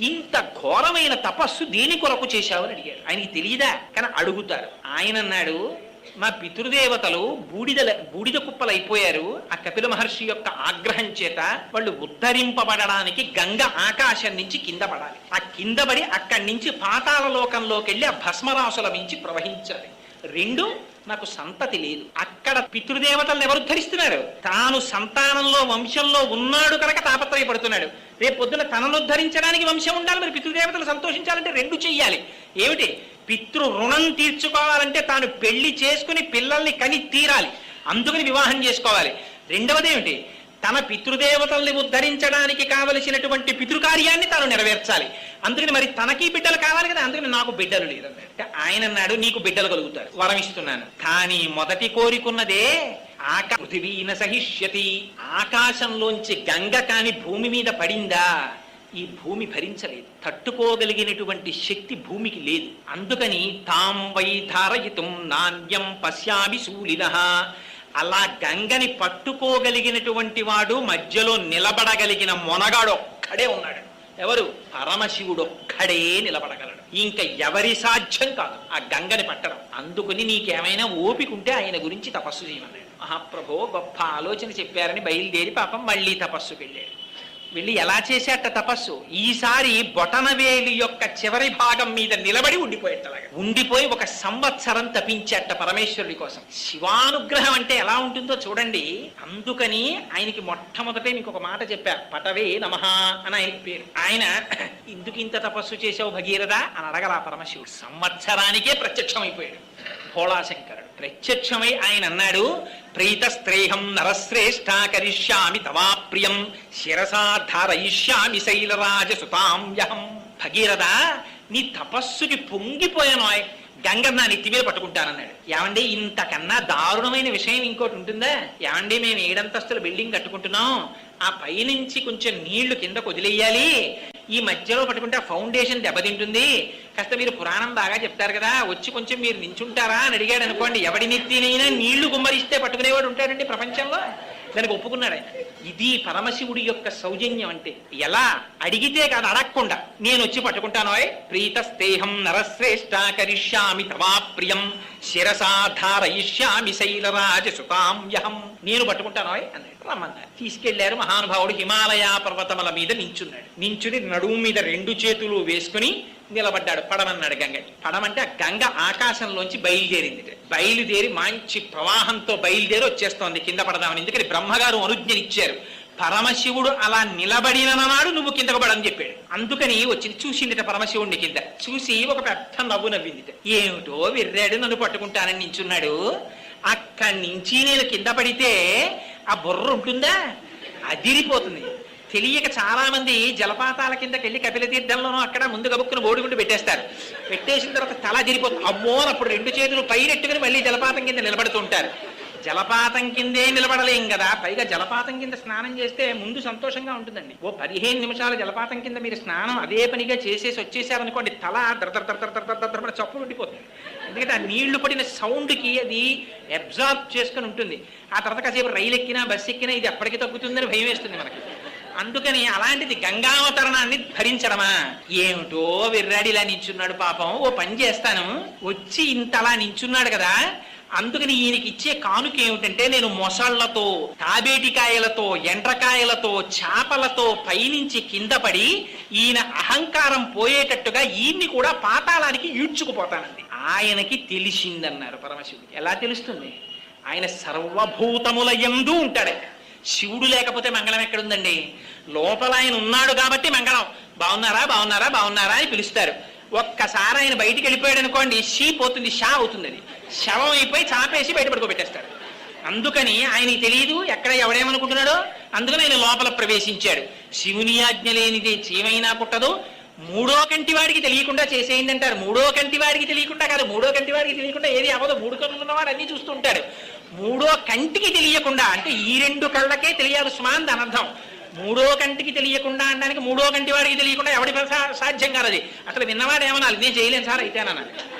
ఇంత ఘోరమైన తపస్సు దేని కొరకు చేశావని అడిగాడు. ఆయనకి తెలియదా? కానీ అడుగుతారు. ఆయన అన్నాడు మా పితృదేవతలు బూడిద బూడిద కుప్పలు అయిపోయారు ఆ కపిల మహర్షి యొక్క ఆగ్రహం చేత వాళ్ళు ఉద్ధరింపబడడానికి గంగ ఆకాశం నుంచి కింద పడాలి. ఆ కింద పడి అక్కడి నుంచి పాతాల లోకంలోకి వెళ్ళి ఆ భస్మరాసుల మించి ప్రవహించాలి. రెండు నాకు సంతతి లేదు. అక్కడ పితృదేవతలను ఎవరు ధరిస్తున్నారు తాను సంతానంలో వంశంలో ఉన్నాడు కనుక తాపత్రయపడుతున్నాడు. రేపు పొద్దున తనను ఉద్ధరించడానికి వంశం ఉండాలి మరి పితృదేవతలు సంతోషించాలంటే రెండు చెయ్యాలి. ఏమిటి? పితృ రుణం తీర్చుకోవాలంటే తాను పెళ్ళి చేసుకుని పిల్లల్ని కని తీరాలి. అందుకని వివాహం చేసుకోవాలి. రెండవది ఏమిటి? తన పితృదేవతల్ని ఉద్ధరించడానికి కావలసినటువంటి పితృకార్యాన్ని తాను నెరవేర్చాలి. అందుకని మరి తనకి బిడ్డలు కావాలి కదా అందుకని నాకు బిడ్డలు లేదు అంటే ఆయన అన్నాడు నీకు బిడ్డలు కలుగుతారు. వరం ఇస్తున్నాను. కానీ మొదటి కోరికున్నదే ఆకా పృథివీన సహిష్యతి. ఆకాశంలోంచి గంగ కాని భూమి మీద పడిందా? ఈ భూమి భరించలేదు. తట్టుకోగలిగినటువంటి శక్తి భూమికి లేదు. అందుకని తాం వై ధారయితుం నాణ్యం పశ్యామి శూలిన. అలా గంగని పట్టుకోగలిగినటువంటి వాడు మధ్యలో నిలబడగలిగిన మొనగాడు ఒక్కడే ఉన్నాడు. ఎవరు? పరమశివుడు ఒక్కడే నిలబడగలడు. ఇంకా ఎవరి సాధ్యం కాదు ఆ గంగని పట్టడం. అందుకని నీకేమైనా ఓపిక ఉంటే ఆయన గురించి తపస్సు చేయమన్నాడు. మహాప్రభో గొప్ప ఆలోచన చెప్పారని బయలుదేరి పాపం మళ్ళీ తపస్సుకి వెళ్ళాడు వెళ్ళి ఎలా చేశాట తపస్సు? ఈసారి బొటనవేలి యొక్క చివరి భాగం మీద నిలబడి ఉండిపోయేటలాగా ఉండిపోయి ఒక సంవత్సరం తపించేట పరమేశ్వరుడి కోసం. శివానుగ్రహం అంటే ఎలా ఉంటుందో చూడండి. అందుకని ఆయనకి మొట్టమొదటే మీకు ఒక మాట చెప్పా. పటవే నమ అని ఆయనకి పేరు. ఆయన ఇందుకు ఇంత తపస్సు చేసావు భగీరథ? అని అడగల పరమశివుడు. సంవత్సరానికే ప్రత్యక్షమైపోయాడు. భోళాశంకరుడు ప్రత్యక్షమై ఆయన అన్నాడు ప్రీతస్త్రేహం నరశ్రేష్ఠ కరిష్యామి తవాప్రియం శిరసా ధారయిష్యామి శైలరాజ సుతాంయహం భగీరథ నీ తపస్సుకి పొంగిపోయాను గంగ నా నెత్తి మీద పట్టుకుంటానన్నాడు. ఏమండి ఇంతకన్నా దారుణమైన విషయం ఇంకోటి ఉంటుందా? ఏమండి మేము ఏడంతస్తుల బిల్డింగ్ కట్టుకుంటున్నాం ఆ పైనుంచి కొంచెం నీళ్ళు కిందకు వదిలేయాలి ఈ మధ్యలో పట్టుకుంటే ఆ ఫౌండేషన్ దెబ్బతింటుంది. కాస్త మీరు పురాణం బాగా చెప్తారు కదా వచ్చి కొంచెం మీరు నించుంటారా అని అడిగాడు అనుకోండి ఎవడి నెత్తినైనా నీళ్ళు గుమ్మరిస్తే పట్టుకునేవాడు ఉంటాడండి ప్రపంచంలో. దానికి ఒప్పుకున్నాడు ఆయన. ఇది పరమశివుడి యొక్క సౌజన్యం అంటే. ఎలా? అడిగితే కాదు అడగకుండా. నేను వచ్చి పట్టుకుంటానోయ్ ప్రీతస్తేహం నరశ్రేష్ట కరిష్యామి తవా ప్రియం. శిరసాధారయిష్యామి శైలరాజ సుతాంయహం నేను పట్టుకుంటాను అన్నాడు. రమ్మన్నారు తీసుకెళ్ళారు మహానుభావుడు హిమాలయ పర్వతముల మీద నించున్నాడు. నించుని నడుము మీద రెండు చేతులు వేసుకుని నిలబడ్డాడు పడమన్నాడు గంగ. పడమంటే ఆ గంగ ఆకాశంలోంచి బయలుదేరింది బయలుదేరి మంచి ప్రవాహంతో బయలుదేరి వచ్చేస్తోంది. కింద పడదామని ఎందుకని బ్రహ్మగారు అనుజ్ఞనిచ్చారు. పరమశివుడు అలా నిలబడినన్నాడు నువ్వు కిందకు పడని చెప్పాడు. అందుకని వచ్చింది చూసిందిట పరమశివుడిని కింద. చూసి ఒక పెద్ద నవ్వు నవ్విందిట. ఏమిటో విర్రాడు నన్ను పట్టుకుంటానని నించున్నాడు. అక్కడి నుంచి నేను కింద పడితే ఆ బుర్ర ఉంటుందా? అదిరిపోతుంది. తెలియక చాలామంది జలపాతాల కిందకి వెళ్ళి కపిల తీర్థంలోనూ అక్కడ ముందు గబుక్కును ఓడిగుండి పెట్టేస్తారు. పెట్టేసిన తర్వాత తల తిరిగిపోతుంది అమ్మో అప్పుడు రెండు చేతులు పైరెట్టుకుని మళ్ళీ జలపాతం కింద నిలబడుతుంటారు జలపాతం కిందే నిలబడలేం కదా పైగా జలపాతం కింద స్నానం చేస్తే ముందు సంతోషంగా ఉంటుందండి. ఓ పదిహేను నిమిషాలు జలపాతం కింద మీరు స్నానం అదే పనిగా చేసేసి వచ్చేసారనుకోండి తల ద్రదర్ ద్రదర్ ద్రదర్ ద్రదర్ చప్పు ఉండిపోతుంది. ఎందుకంటే ఆ నీళ్ళు పడిన సౌండ్కి అది అబ్జార్బ్ చేసుకుని ఉంటుంది. ఆ తర్వాత కాసేపు రైలు ఎక్కినా బస్సు ఎక్కినా ఇది ఎప్పటికీ తగ్గుతుందని భయం వేస్తుంది మనకి. అందుకని అలాంటిది గంగావతరణాన్ని ధరించడమా? ఏమిటో విర్రాడిలా నించున్నాడు పాపం. ఓ పని చేస్తాను. వచ్చి ఇంతలా నించున్నాడు కదా. అందుకని ఈయనకి ఇచ్చే కానుక ఏమిటంటే నేను మొసళ్ళతో తాబేటికాయలతో ఎండ్రకాయలతో చేపలతో పైనుంచి కింద పడి ఈయన అహంకారం పోయేటట్టుగా ఈయన్ని కూడా పాతాళానికి ఈడ్చుకుపోతానండి ఆయనకి తెలిసిందన్నారు పరమశివుడికి ఎలా తెలుస్తుంది? ఆయన సర్వభూతముల ఎందు ఉంటాడు. శివుడు లేకపోతే మంగళం ఎక్కడుందండి? లోపల ఆయన ఉన్నాడు కాబట్టి మంగళం. బాగున్నారా? బాగున్నారా? బాగున్నారా? అని పిలుస్తారు. ఒక్కసారి ఆయన బయటికి వెళ్ళిపోయాడు అనుకోండి షీ పోతుంది షా అవుతుంది అది శవం అయిపోయి చాపేసి బయట పడుకోబెట్టేస్తాడు అందుకని ఆయనకి తెలియదు ఎక్కడ ఎవడేమనుకుంటున్నాడో? అందుకని ఆయన లోపల ప్రవేశించాడు. శివుని ఆజ్ఞ లేనిది చీమైనా పుట్టదు. మూడో కంటి వాడికి తెలియకుండా చేసేయింది అంటారు మూడో కంటి వాడికి తెలియకుండా కాదు మూడో కంటి వాడికి తెలియకుండా ఏది అవ్వదు. మూడు కళ్ళు ఉన్నవాడు అన్ని చూస్తుంటాడు మూడో కంటికి తెలియకుండా అంటే ఈ రెండు కళ్ళకే తెలియాలి సుమా అని అర్థం. మూడో కంటికి తెలియకుండా అనడానికి మూడో కంటి వాడికి తెలియకుండా ఎవడి సా- సాధ్యం కాదు అది. అసలు విన్నవాడు ఏమనాలి? నేను చేయలేను సార్ అయితే అన్నాను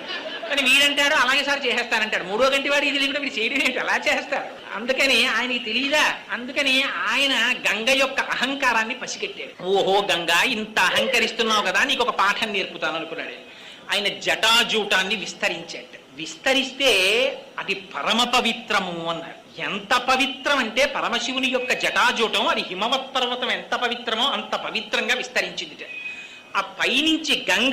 కానీ వీడంటాడు అలాగే సార్ చేసేస్తానంటాడు. మూడో కంటి వాడికి తెలియకుండా వీడు చేయడం ఏంటి? అలా చేస్తారు అందుకని ఆయనకి తెలియదా? అందుకని ఆయన గంగ యొక్క అహంకారాన్ని పసిగట్టాడు. ఓహో గంగ ఇంత అహంకరిస్తున్నావు కదా నీకు ఒక పాఠం నేర్పుతాను అనుకున్నాడు. ఆయన జటాజూటాన్ని విస్తరించాడు. విస్తరిస్తే అది పరమ పవిత్రము అన్నారు. ఎంత పవిత్రం అంటే పరమశివుని యొక్క జటాజూటం అది హిమవత్ పర్వతం ఎంత పవిత్రమో అంత పవిత్రంగా విస్తరించింది ఆ పైనుంచి గంగ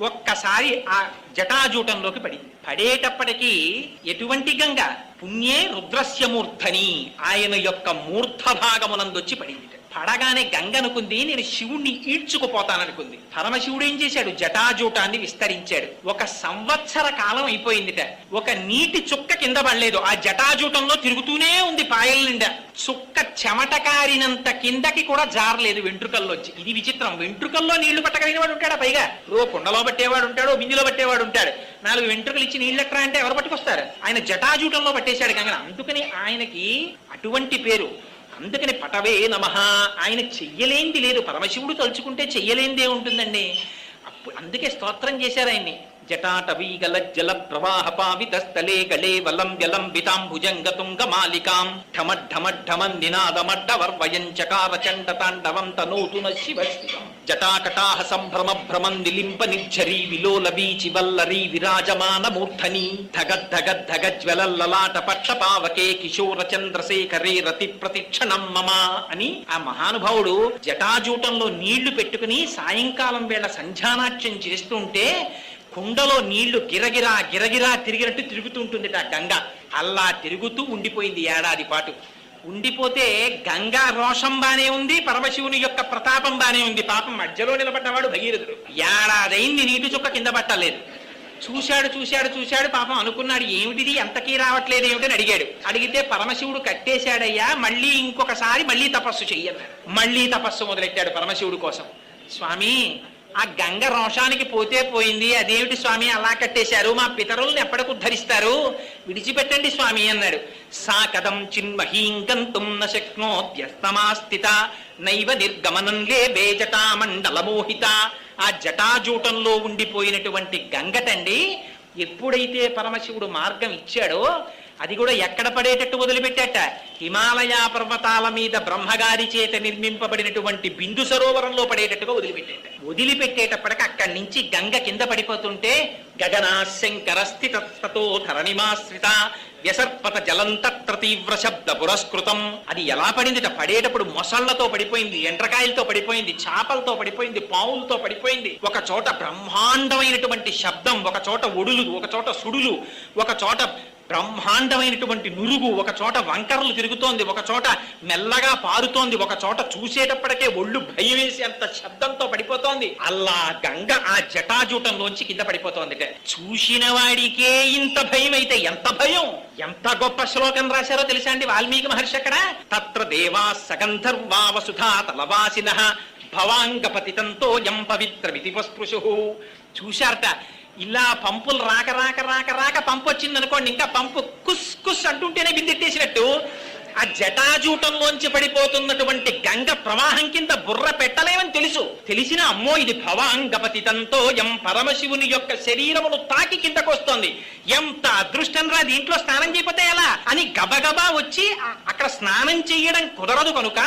ఒక్కసారి ఆ జటాజూటంలోకి పడింది. పడేటప్పటికీ ఎటువంటి గంగ? పుణ్యే రుద్రస్యమూర్ధని. ఆయన యొక్క మూర్ధ భాగమునందొచ్చి పడింది పడగానే గంగనుకుంది నేను శివుణ్ణి ఈడ్చుకుపోతాననుకుంది. పరమశివుడు ఏం చేశాడు? జటాజూటాన్ని విస్తరించాడు. ఒక సంవత్సర కాలం అయిపోయిందిట. ఒక నీటి చుక్క కింద పడలేదు. ఆ జటాజూటంలో తిరుగుతూనే ఉంది పాయల నిండా. చుక్క చెమటకారినంత కిందకి కూడా జారలేదు వెంట్రుకల్లోంచి. ఇది విచిత్రం. వెంట్రుకల్లో నీళ్ళు పట్టగలిగిన వాడు ఉంటాడా పైగా? ఓ కుండలో పట్టేవాడు ఉంటాడు బిందులో పట్టేవాడు ఉంటాడు. నాలుగు వెంట్రుకలు ఇచ్చి నీళ్ళు ఎక్కరా అంటే ఎవరు పట్టుకొస్తారు? ఆయన జటాజూటంలో పట్టేశాడు గంగన అందుకని ఆయనకి అటువంటి పేరు. అందుకని పటవే నమ. ఆయన చెయ్యలేంది లేదు. పరమశివుడు తలుచుకుంటే చెయ్యలేందే ఉంటుందండి. అందుకే స్తోత్రం చేశారు ఆయన్ని. జటాటవీగల జల ప్రవాహ పావిత గళే వలం వ్యలంబితాంభుజంగతుంగమాలికాం వితాంభుజంగ తుంగ మాలికాం ఢమఢమఢమన్ నినాదమడ్డ వర్వయం చకార చండ తాండవం తనోతు శివ జటాకటాహ సంభ్రమ భ్రమం నిలింప నిర్ఝరీ విలోల వీచి వల్లరీ విరాజమాన మూర్ధని ధగద్ధగద్ధగ జ్వలల్లలాట పావకే కిశోర చంద్రశేఖరే రతి ప్రతిక్షణం మమ అని ఆ మహానుభావుడు జటాజూటంలో నీళ్ళు పెట్టుకుని సాయంకాలం వేళ సంధ్యానాట్యం చేస్తుంటే కుండలో నీళ్ళు గిరగిరా గిరగిరా తిరిగినట్టు తిరుగుతుంటుంది ఆ గంగ. అలా తిరుగుతూ ఉండిపోయింది ఏడాది పాటు. ఉండిపోతే గంగా రోషం బానే ఉంది పరమశివుని యొక్క ప్రతాపం బానే ఉంది. పాపం మధ్యలో నిలబడ్డవాడు భగీరథుడు. ఏడాదైంది నీటి చుక్క కింద పట్టలేదు. చూశాడు చూశాడు చూశాడు పాపం అనుకున్నాడు ఏమిటిది? ఎంతకీ రావట్లేదు ఏమిటని అడిగాడు. అడిగితే పరమశివుడు కట్టేశాడయ్యా మళ్ళీ ఇంకొకసారి మళ్ళీ తపస్సు చెయ్యన్నాడు. మళ్ళీ తపస్సు మొదలెట్టాడు పరమశివుడు కోసం. స్వామి ఆ గంగ రోషానికి పోతే పోయింది. అదేమిటి స్వామి? అలా కట్టేశారు. మా పితరుల్ని ఎప్పటికి ఉద్ధరిస్తారు? విడిచిపెట్టండి స్వామి అన్నాడు. సా కథం చిన్మహీం గంతుం న నైవ నిర్గమనం లే బేజటా ఆ జటాజూటంలో ఉండిపోయినటువంటి గంగటండి ఎప్పుడైతే పరమశివుడు మార్గం ఇచ్చాడో అది కూడా ఎక్కడ పడేటట్టు వదిలిపెట్టేట? హిమాలయ పర్వతాల మీద బ్రహ్మగారి చేత నిర్మింపబడినటువంటి బిందు సరోవరంలో పడేటట్టుగా వదిలిపెట్టేట. వదిలిపెట్టేటప్పటికి అక్కడి నుంచి గంగ కింద పడిపోతుంటే గగనా శంకర ధరణిమాశ్రిత వ్యసర్పత జలంతత్ర తీవ్ర శబ్ద పురస్కృతం. అది ఎలా పడిందిట? పడేటప్పుడు మొసళ్ళతో పడిపోయింది ఎండ్రకాయలతో పడిపోయింది చేపలతో పడిపోయింది పావులతో పడిపోయింది. ఒక చోట బ్రహ్మాండమైనటువంటి శబ్దం ఒక చోట ఒడులు ఒక చోట సుడులు ఒక చోట బ్రహ్మాండమైనటువంటి నురుగు ఒక చోట వంకరలు తిరుగుతోంది ఒక చోట మెల్లగా పారుతోంది ఒక చోట చూసేటప్పటికే ఒళ్ళు భయం వేసి అంత శబ్దంతో పడిపోతోంది. అల్లా గంగ ఆ జటాజూటంలోంచి కింద పడిపోతోంది. చూసిన వాడికే ఇంత భయం అయితే ఎంత భయం? ఎంత గొప్ప శ్లోకం రాశారో తెలుసా అండి వాల్మీకి మహర్షి అక్కడ? తత్ర దేవా సగంధర్వా వసుధా తలవాసిన భవాంగపతితంతో యం పవిత్రమితి వస్పృశు. చూశారట ఇలా పంపులు రాక రాక రాక రాక పంపు వచ్చింది అనుకోండి ఇంకా పంపు కుస్ కుస్ అంటుంటేనే బిందెట్టేసినట్టు ఆ జటాజూటంలోంచి పడిపోతున్నటువంటి గంగ ప్రవాహం కింద బుర్ర పెట్టలేమని తెలుసు. తెలిసిన అమ్మో ఇది భవాంగపతితంతో ఎం పరమశివుని యొక్క శరీరమును తాకి కిందకొస్తోంది. ఎంత అదృష్టం రా దీంట్లో స్నానం చేయకపోతే ఎలా? అని గబగబా వచ్చి అక్కడ స్నానం చేయడం కుదరదు కనుక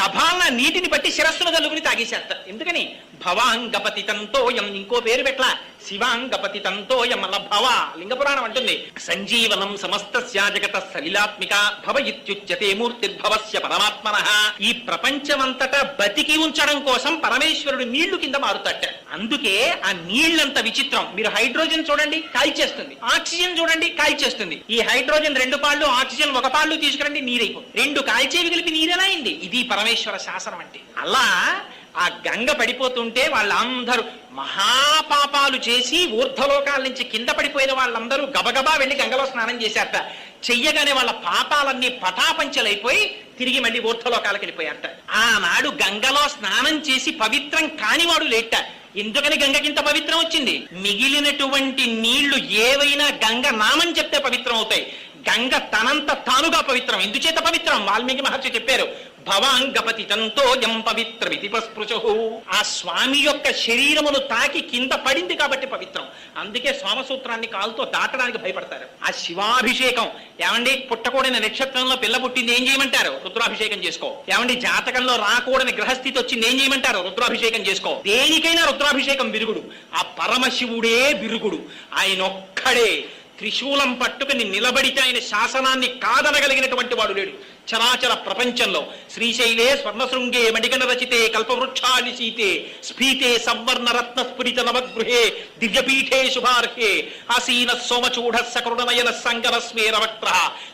గభాల నీటిని బట్టి శిరస్సును తలుగుని తాగేసేస్తారు. ఎందుకని? భవాంగపతితంతో ఎం ఇంకో పేరు పెట్ల శివాంగపతితంతో యమల భవ. లింగపురాణం అంటుంది. సంజీవనం సమస్త జగత సలిలాత్మిక భవ ఇత్యుచ్యతే మూర్తిర్భవస్య పరమాత్మన. ఈ ప్రపంచమంతటా బతికి ఉంచడం కోసం పరమేశ్వరుడు నీళ్ళు కింద మారుతాట అందుకే ఆ నీళ్ళంత విచిత్రం. మీరు హైడ్రోజన్ చూడండి కాల్చేస్తుంది. ఆక్సిజన్ చూడండి కాల్చేస్తుంది. ఈ హైడ్రోజన్ రెండు పాళ్ళు ఆక్సిజన్ ఒక పాళ్ళు తీసుకురండి నీరైపోతుంది. రెండు కాల్చేవి కలిపి నీరెలా అయింది? ఇది పరమేశ్వర శాసనం అంటే. అలా ఆ గంగ పడిపోతుంటే వాళ్ళందరూ మహాపాపాలు చేసి ఊర్ధలోకాల నుంచి కింద పడిపోయిన వాళ్ళందరూ గబగబా వెళ్ళి గంగలో స్నానం చేశారట. చెయ్యగానే వాళ్ళ పాపాలన్నీ పటాపంచలైపోయి తిరిగి మళ్ళీ ఊర్ధలోకాలకు వెళ్ళిపోయారట. ఆనాడు గంగలో స్నానం చేసి పవిత్రం కానివాడు లేట. ఎందుకని గంగకింత పవిత్రం వచ్చింది? మిగిలినటువంటి నీళ్ళు ఏవైనా గంగ నామం చెప్తే పవిత్రం అవుతాయి. గంగ తనంత తానుగా పవిత్రం. ఎందుచేత పవిత్రం? వాల్మీకి మహర్షి చెప్పారు భవాంగపతి తంతో యం పవిత్రమితి పస్పృశు ఆ స్వామి యొక్క శరీరమును తాకి కింద పడింది కాబట్టి పవిత్రం. అందుకే సోమసూత్రాన్ని కాలుతో దాటడానికి భయపడతారు. ఆ శివాభిషేకం. ఏమండి? పుట్టకూడని నక్షత్రంలో పిల్ల పుట్టింది ఏం చేయమంటారు? రుద్రాభిషేకం చేసుకో. ఏమండి? జాతకంలో రాకూడని గ్రహస్థితి వచ్చింది ఏం చేయమంటారు? రుద్రాభిషేకం చేసుకో. దేనికైనా రుద్రాభిషేకం విరుగుడు. ఆ పరమశివుడే విరుగుడు. ఆయన ఒక్కడే. త్రిశూలం పట్టుకుని నిలబడితే ఆయన శాసనాన్ని కాదనగలిగినటువంటి వాడు లేడు. చరాచర ప్రపంచంలో. శ్రీశైలే స్వర్ణశృంగే మణిగణ రచితే కల్పవృక్షాని సీతే స్ఫీతే సంవర్ణ రత్న స్ఫురిత నవగృహే దివ్యపీఠే శుభార్హే ఆసీన సోమచూఢ సకరుణనయన సంగర స్మేర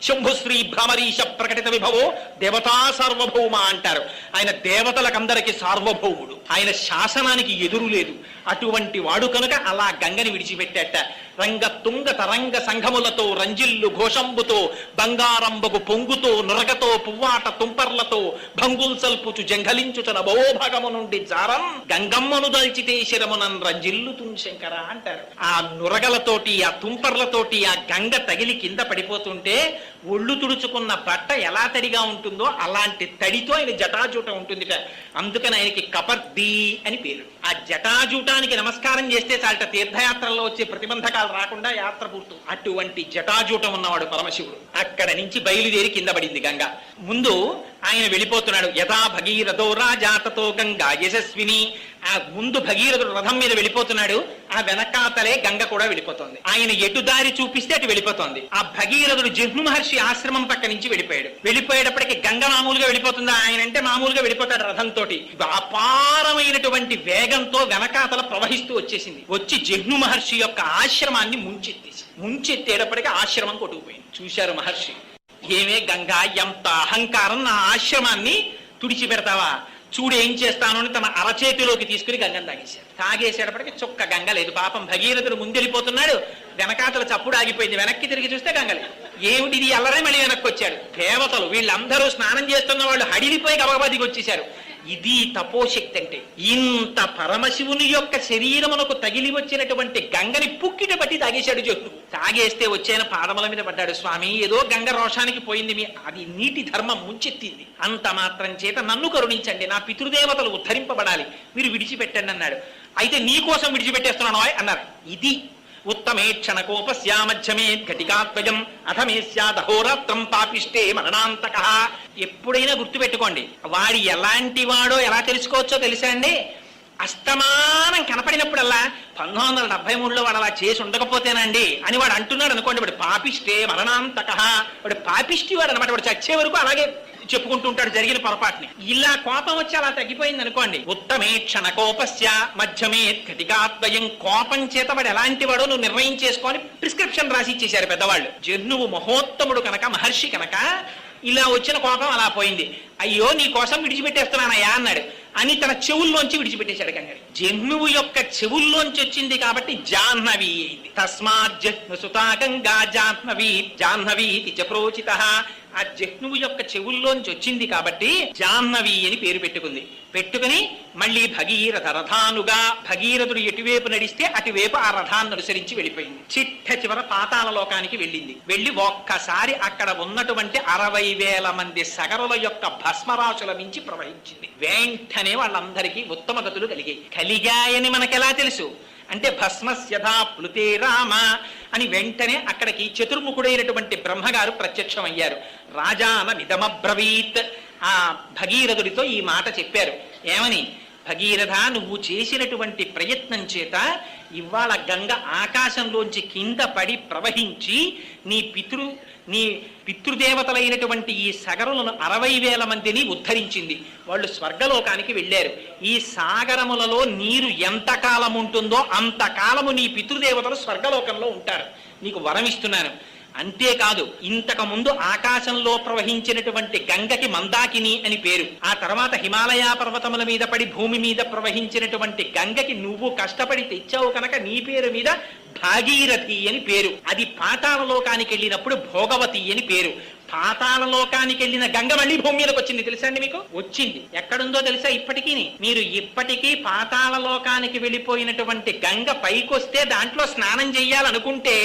శంభుశ్రీ భ్రమరీశ ప్రకటిత విభవో దేవతా సార్వభౌమ అంటారు. ఆయన దేవతలకందరికీ సార్వభౌముడు. ఆయన శాసనానికి ఎదురు లేదు. అటువంటి వాడు కనుక అలా గంగని విడిచిపెట్టేట. రంగ తుంగ తరంగ సంఘములతో రంజిల్లు ఘోషంబుతో బంగారంబగు పొంగుతో నురగతో పువ్వాట తుంపర్లతో భంగుల్ సల్పుచు జంఘలించుచన భవోభాగము నుండి జారం గంగమ్మను దల్చితే శిరమునన్ రంజిల్లుతున్ శంకర అంటారు. ఆ నురగలతోటి ఆ తుంపర్లతోటి ఆ గంగ తగిలి కింద పడిపోతుంటే ఒళ్ళు తుడుచుకున్న బట్ట ఎలా తడిగా ఉంటుందో అలాంటి తడితో ఆయన జటాజూట ఉంటుందిట. అందుకని ఆయనకి కపర్ది అని పేరు ఆ జటాజూటానికి నమస్కారం చేస్తే చాలట తీర్థయాత్రల్లో వచ్చే ప్రతిబంధకాలు రాకుండా యాత్ర పూర్తి. అటువంటి జటాజూటం ఉన్నవాడు పరమశివుడు. అక్కడ నుంచి బయలుదేరి కింద పడింది గంగా. ముందు ఆయన వెళ్ళిపోతున్నాడు. యథా భగీరథో రాజాతతో గంగా యశస్విని. ఆ ముందు భగీరథుడు రథం మీద వెళ్ళిపోతున్నాడు. ఆ వెనకాతలే గంగ కూడా వెళ్ళిపోతోంది. ఆయన ఎటు దారి చూపిస్తే అటు వెళ్ళిపోతుంది. ఆ భగీరథుడు జహ్ను మహర్షి ఆశ్రమం పక్క నుంచి వెళ్ళిపోయాడు. వెళ్ళిపోయేటప్పటికి గంగ మామూలుగా వెళ్ళిపోతుందా? ఆయన అంటే మామూలుగా వెళ్ళిపోతాడు రథంతో అపారమైనటువంటి వేగంతో వెనకాతల ప్రవహిస్తూ వచ్చేసింది. వచ్చి జహ్ను మహర్షి యొక్క ఆశ్రమాన్ని ముంచెత్తేసి ముంచెత్తేటప్పటికి ఆశ్రమం కొట్టుకుపోయింది. చూశారు మహర్షి? ఏమే గంగా ఎంత అహంకారం నా ఆశ్రమాన్ని తుడిచిపెడతావా? పెడతావా చూడేం చేస్తాను అని తన అరచేతిలోకి తీసుకుని గంగను తాగేశాడు తాగేసేటప్పటికి చుక్క గంగ లేదు. పాపం భగీరథుడు ముందెళ్ళిపోతున్నాడు. వెనకాతల చప్పుడు ఆగిపోయింది. వెనక్కి తిరిగి చూస్తే గంగ ఏమిటి ఇది? అల్లరే మళ్ళీ వెనక్కి వచ్చాడు. దేవతలు వీళ్ళందరూ స్నానం చేస్తున్న వాళ్ళు హడిలిపోయి గబగబా దిగి వచ్చేశారు ఇది తపోశక్తి అంటే ఇంత పరమశివుని యొక్క శరీరమునకు తగిలి వచ్చినటువంటి గంగని పుక్కిట బట్టి తాగేశాడు జోడు తాగేస్తే వచ్చేన పాదముల మీద పడ్డాడు. స్వామి ఏదో గంగ రోషానికి పోయింది. మీ అది నీటి ధర్మం ముంచెత్తింది. అంత మాత్రం చేత నన్ను కరుణించండి. నా పితృదేవతలు ఉద్ధరింపబడాలి. మీరు విడిచిపెట్టండి అన్నాడు. అయితే నీ కోసం విడిచిపెట్టేస్తున్నాను అన్నారు ఇది ఉత్తమే క్షణకోపస్యా మధ్యమే ఘటికాత్వయం అథమే స్యాదహోరాత్రం పాపిష్టే మరణాంతక ఎప్పుడైనా గుర్తుపెట్టుకోండి వాడి ఎలాంటి వాడో ఎలా తెలుసుకోవచ్చో తెలుసా అండి? అస్తమానం కనపడినప్పుడల్లా పంతొమ్మిది వందల డెబ్బై మూడులో వాడు అలా చేసి ఉండకపోతేనండి అని వాడు అంటున్నాడు అనుకోండి వాడు పాపిష్టే మరణాంతక వాడు పాపిష్టి వాడు అనమాట వాడు చచ్చే వరకు అలాగే చెప్పుకుంటూ ఉంటాడు జరిగిన పొరపాటుని. ఇలా కోపం వచ్చి అలా తగ్గిపోయింది అనుకోండి. ఉత్తమే క్షణ కోపస్య మధ్యమే కటికాద్వయం కోపం చేత వాడు ఎలాంటి వాడో నువ్వు నిర్ణయం చేసుకొని ప్రిస్క్రిప్షన్ రాసి ఇచ్చేశారు పెద్దవాళ్ళు. జన్నువు మహోత్తముడు కనుక మహర్షి కనుక ఇలా వచ్చిన కోపం అలా పోయింది. అయ్యో నీ కోసం విడిచిపెట్టేస్తున్నానయ్యా అన్నాడు. అని తన చెవుల్లోంచి విడిచిపెట్టేశాడు గంగని జహ్నువు యొక్క చెవుల్లోంచి వచ్చింది కాబట్టి జాహ్నవి అయింది. తస్మాత్ జహ్ను సుతా గంగా జాహ్నవి జాహ్నవి ఇది చ ప్రోచిత. ఆ జహ్నువు యొక్క చెవుల్లోంచి వచ్చింది కాబట్టి జాహ్నవి అని పేరు పెట్టుకుంది. పెట్టుకుని మళ్ళీ భగీరథ రథానుగా భగీరథుడు ఎటువైపు నడిస్తే అటువైపు ఆ రథాన్ని అనుసరించి వెళ్ళిపోయింది. చిట్ట చివర పాతాల లోకానికి వెళ్ళింది. వెళ్ళి ఒక్కసారి అక్కడ ఉన్నటువంటి అరవై వేల మంది సగరుల యొక్క భస్మరాశుల మించి ప్రవహించింది. వెంటనే వాళ్ళందరికీ ఉత్తమ గతులు కలిగాయి. కలిగాయని మనకెలా తెలుసు? అంటే భస్మస్యథా ప్లుతే రామ అని వెంటనే అక్కడికి చతుర్ముఖుడైనటువంటి బ్రహ్మగారు ప్రత్యక్షమయ్యారు. రాజాన విధమబ్రవీత్ ఆ భగీరథుడితో ఈ మాట చెప్పారు. ఏమని? భగీరథ నువ్వు చేసినటువంటి ప్రయత్నం చేత ఇవాళ గంగ ఆకాశంలోంచి కింద పడి ప్రవహించి నీ పితృ నీ పితృదేవతలైనటువంటి ఈ సగరులను అరవై వేల మందిని ఉద్ధరించింది. వాళ్ళు స్వర్గలోకానికి వెళ్ళారు. ఈ సాగరములలో నీరు ఎంత కాలం ఉంటుందో అంత కాలము నీ పితృదేవతలు స్వర్గలోకంలో ఉంటారు. నీకు వరం ఇస్తున్నాను అంతేకాదు ఇంతకు ముందు ఆకాశంలో ప్రవహించినటువంటి గంగకి మందాకిని అని పేరు. ఆ తర్వాత హిమాలయ పర్వతముల మీద పడి భూమి మీద ప్రవహించినటువంటి గంగకి నువ్వు కష్టపడి తెచ్చావు కనుక నీ పేరు మీద భాగీరథి అని పేరు. అది పాతాళలోకానికి వెళ్ళినప్పుడు భోగవతి అని పేరు. పాతాళ లోకానికి వెళ్ళిన గంగ మళ్ళీ భూమి మీదకి వచ్చింది. తెలుసా అండి మీకు? వచ్చింది. ఎక్కడుందో తెలుసా ఇప్పటికీ? మీరు ఇప్పటికీ పాతాళ లోకానికి వెళ్ళిపోయినటువంటి గంగ పైకొస్తే దాంట్లో స్నానం చేయాలనుకుంటే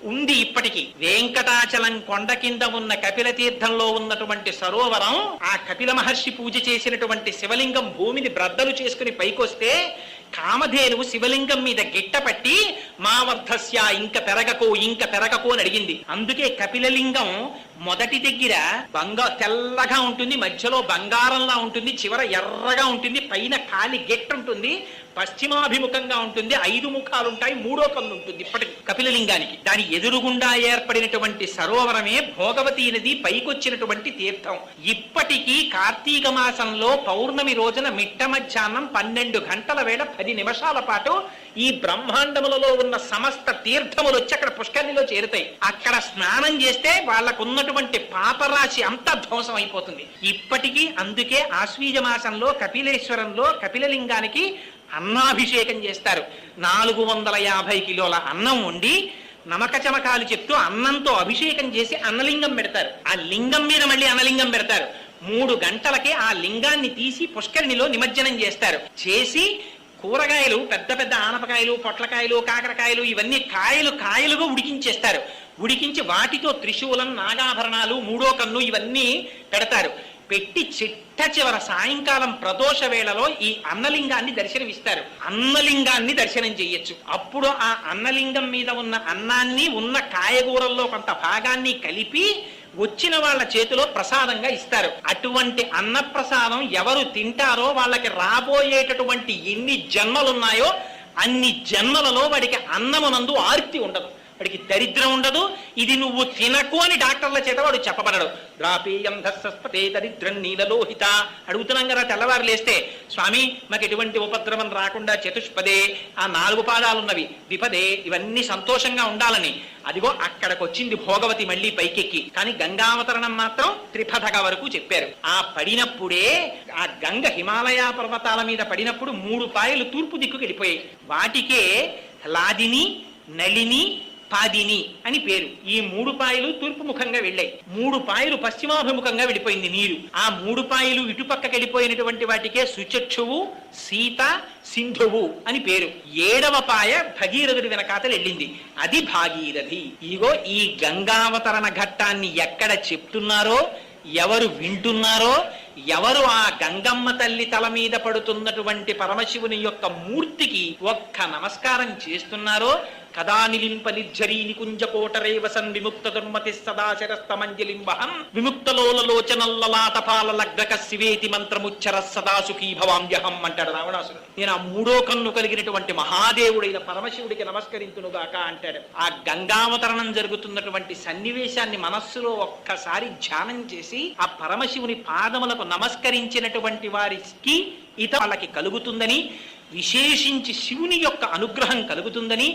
ఉంది ఇప్పటికీ. వెంకటాచలం కొండ కింద ఉన్న కపిల తీర్థంలో ఉన్నటువంటి సరోవరం ఆ కపిల మహర్షి పూజ చేసినటువంటి శివలింగం భూమిని బ్రద్దలు చేసుకుని పైకొస్తే కామధేనువు శివలింగం మీద గిట్టపట్టి మా వర్ధస్య ఇంక పెరగకో ఇంక పెరగకో అని అడిగింది. అందుకే కపిలలింగం మొదటి దగ్గర బంగా తెల్లగా ఉంటుంది మధ్యలో బంగారంలా ఉంటుంది చివర ఎర్రగా ఉంటుంది పైన కాలి గెట్ ఉంటుంది పశ్చిమాభిముఖంగా ఉంటుంది ఐదు ముఖాలు ఉంటాయి మూడో కన్ను ఉంటుంది ఇప్పటికి. కపిలలింగానికి. దాని ఎదురుగుండా ఏర్పడినటువంటి సరోవరమే భోగవతి నది పైకొచ్చినటువంటి తీర్థం. ఇప్పటికీ కార్తీక మాసంలో పౌర్ణమి రోజున మిట్ట మధ్యాహ్నం పన్నెండు గంటల వేళ పది నిమిషాల పాటు ఈ బ్రహ్మాండములలో ఉన్న సమస్త తీర్థములు వచ్చి అక్కడ పుష్కరిణిలో చేరుతాయి. అక్కడ స్నానం చేస్తే వాళ్ళకు ఉన్నటువంటి పాపరాశి అంతా ధ్వంసం అయిపోతుంది ఇప్పటికీ అందుకే ఆశ్వీజ మాసంలో కపిలేశ్వరంలో కపిలలింగానికి అన్నాభిషేకం చేస్తారు. నాలుగు వందల యాభై కిలోల అన్నం వండి నమక చమకాలు చెప్తూ అన్నంతో అభిషేకం చేసి అన్నలింగం పెడతారు. ఆ లింగం మీద మళ్ళీ అన్నలింగం పెడతారు. మూడు గంటలకే ఆ లింగాన్ని తీసి పుష్కరిణిలో నిమజ్జనం చేస్తారు. చేసి కూరగాయలు పెద్ద పెద్ద ఆనపకాయలు పొట్లకాయలు కాకరకాయలు ఇవన్నీ కాయలు కాయలుగా ఉడికించేస్తారు. ఉడికించి వాటితో త్రిశూలం నాగాభరణాలు మూడో కన్ను ఇవన్నీ పెడతారు. పెట్టి చిట్ట చివర సాయంకాలం ప్రదోష వేళలో ఈ అన్నలింగాన్ని దర్శనమిస్తారు. అన్నలింగాన్ని దర్శనం చేయొచ్చు అప్పుడు ఆ అన్నలింగం మీద ఉన్న అన్నాన్ని ఉన్న కాయగూరల్లో కొంత భాగాన్ని కలిపి వచ్చిన వాళ్ళ చేతిలో ప్రసాదంగా ఇస్తారు. అటువంటి అన్న ప్రసాదం ఎవరు తింటారో వాళ్ళకి రాబోయేటటువంటి ఎన్ని జన్మలున్నాయో అన్ని జన్మలలో వాడికి అన్నమునందు ఆర్తి ఉండదు. వాడికి దరిద్రం ఉండదు. ఇది నువ్వు తినకు అని డాక్టర్ల చేత వాడు చెప్పబడడు రాపేయం ధస్సస్పతే దరిద్రం నీలలోహిత అడుగుతున్నాం కదా తెల్లవారు లేస్తే. స్వామి మాకు ఎటువంటి ఉపద్రవం రాకుండా చతుష్పదే ఆ నాలుగు పాదాలున్నవి విపదే ఇవన్నీ సంతోషంగా ఉండాలని. అదిగో అక్కడికి వచ్చింది భోగవతి మళ్ళీ పైకెక్కి. కానీ గంగావతరణం మాత్రం త్రిపథక వరకు చెప్పారు. ఆ పడినప్పుడే ఆ గంగ హిమాలయ పర్వతాల మీద పడినప్పుడు మూడు పాయలు తూర్పు దిక్కుకి వెళ్ళిపోయాయి వాటికే లాదిని నళిని పాదిని అని పేరు. ఈ మూడు పాయలు తూర్పు ముఖంగా వెళ్ళాయి. మూడు పాయలు పశ్చిమాభిముఖంగా వెళ్ళిపోయింది నీరు. ఆ మూడు పాయలు ఇటుపక్కకి వెళ్ళిపోయినటువంటి వాటికే సుచక్షువు సీత సింధువు అని పేరు. ఏడవ పాయ భగీరథుడి వెనకాతలు వెళ్ళింది. అది భాగీరథి. ఇగో ఈ గంగావతరణ ఘట్టాన్ని ఎక్కడ చెప్తున్నారో ఎవరు వింటున్నారో ఎవరు ఆ గంగమ్మ తల్లి తల మీద పడుతున్నటువంటి పరమశివుని యొక్క మూర్తికి ఒక్క నమస్కారం చేస్తున్నారో కదా నిలింప నిర్జరీ నికుంజ విముక్త దుర్మతి సదాశరస్తమంజలింబహం. విముక్తలోలలోచనల్లలాటపాల లగ్నక శివేతి మంత్రముచ్చర సదా సుఖీ భవామ్యహం అంటాడు రావణాసుడు నేను ఆ మూడో కన్ను కలిగినటువంటి మహాదేవుడైన పరమశివుడికి నమస్కరించునుగాక అంటాడు. ఆ గంగావతరణం జరుగుతున్నటువంటి సన్నివేశాన్ని మనస్సులో ఒక్కసారి ధ్యానం చేసి ఆ పరమశివుని పాదములకు నమస్కరించినటువంటి వారికి ఇత వాళ్ళకి కలుగుతుందని విశేషించి శివుని యొక్క అనుగ్రహం కలుగుతుందని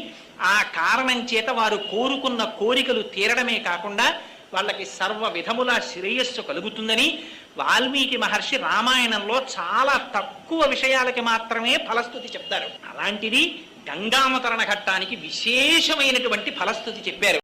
ఆ కారణం చేత వారు కోరుకున్న కోరికలు తీరడమే కాకుండా వాళ్ళకి సర్వ విధముల శ్రేయస్సు కలుగుతుందని వాల్మీకి మహర్షి రామాయణంలో చాలా తక్కువ విషయాలకి మాత్రమే ఫలస్థుతి చెప్తారు. అలాంటిది గంగామతరణ ఘట్టానికి విశేషమైనటువంటి ఫలస్థుతి చెప్పారు.